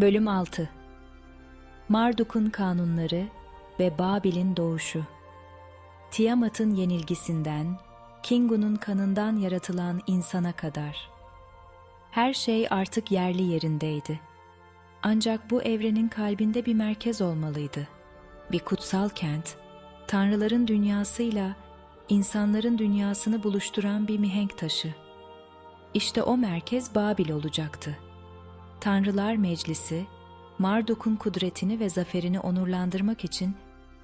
Bölüm 6 Marduk'un kanunları ve Babil'in doğuşu Tiamat'ın yenilgisinden, Kingu'nun kanından yaratılan insana kadar. Her şey artık yerli yerindeydi. Ancak bu evrenin kalbinde bir merkez olmalıydı. Bir kutsal kent, tanrıların dünyasıyla insanların dünyasını buluşturan bir mihenk taşı. İşte o merkez Babil olacaktı. Tanrılar Meclisi, Marduk'un kudretini ve zaferini onurlandırmak için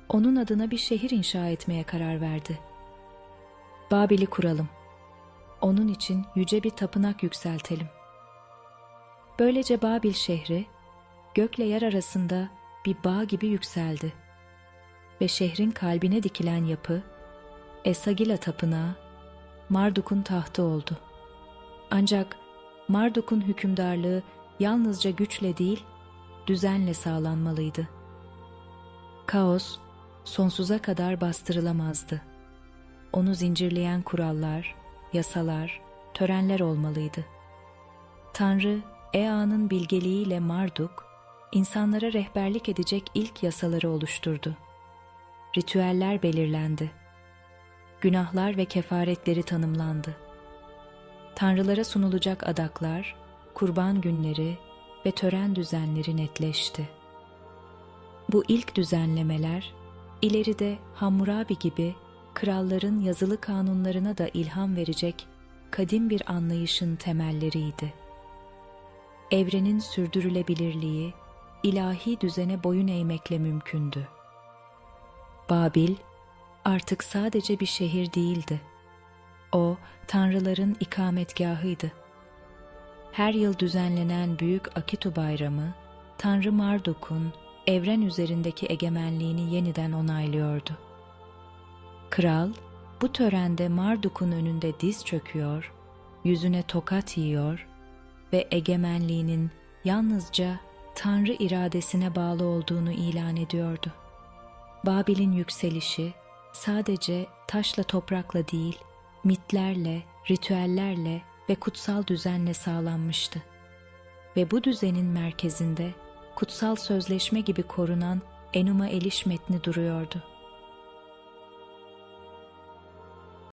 onun adına bir şehir inşa etmeye karar verdi. Babil'i kuralım. Onun için yüce bir tapınak yükseltelim. Böylece Babil şehri, gökle yer arasında bir bağ gibi yükseldi. Ve şehrin kalbine dikilen yapı, Esagila tapınağı, Marduk'un tahtı oldu. Ancak Marduk'un hükümdarlığı yalnızca güçle değil, düzenle sağlanmalıydı. Kaos sonsuza kadar bastırılamazdı. Onu zincirleyen kurallar, yasalar, törenler olmalıydı. Tanrı, Ea'nın bilgeliğiyle Marduk, insanlara rehberlik edecek ilk yasaları oluşturdu. Ritüeller belirlendi. Günahlar ve kefaretleri tanımlandı. Tanrılara sunulacak adaklar, kurban günleri ve tören düzenleri netleşti. Bu ilk düzenlemeler ileride Hammurabi gibi kralların yazılı kanunlarına da ilham verecek kadim bir anlayışın temelleriydi. Evrenin sürdürülebilirliği ilahi düzene boyun eğmekle mümkündü. Babil artık sadece bir şehir değildi. O, tanrıların ikametgahıydı. Her yıl düzenlenen Büyük Akitu Bayramı, Tanrı Marduk'un evren üzerindeki egemenliğini yeniden onaylıyordu. Kral, bu törende Marduk'un önünde diz çöküyor, yüzüne tokat yiyor ve egemenliğinin yalnızca Tanrı iradesine bağlı olduğunu ilan ediyordu. Babil'in yükselişi sadece taşla toprakla değil, mitlerle, ritüellerle ve kutsal düzenle sağlanmıştı. Ve bu düzenin merkezinde kutsal sözleşme gibi korunan Enuma Eliş metni duruyordu.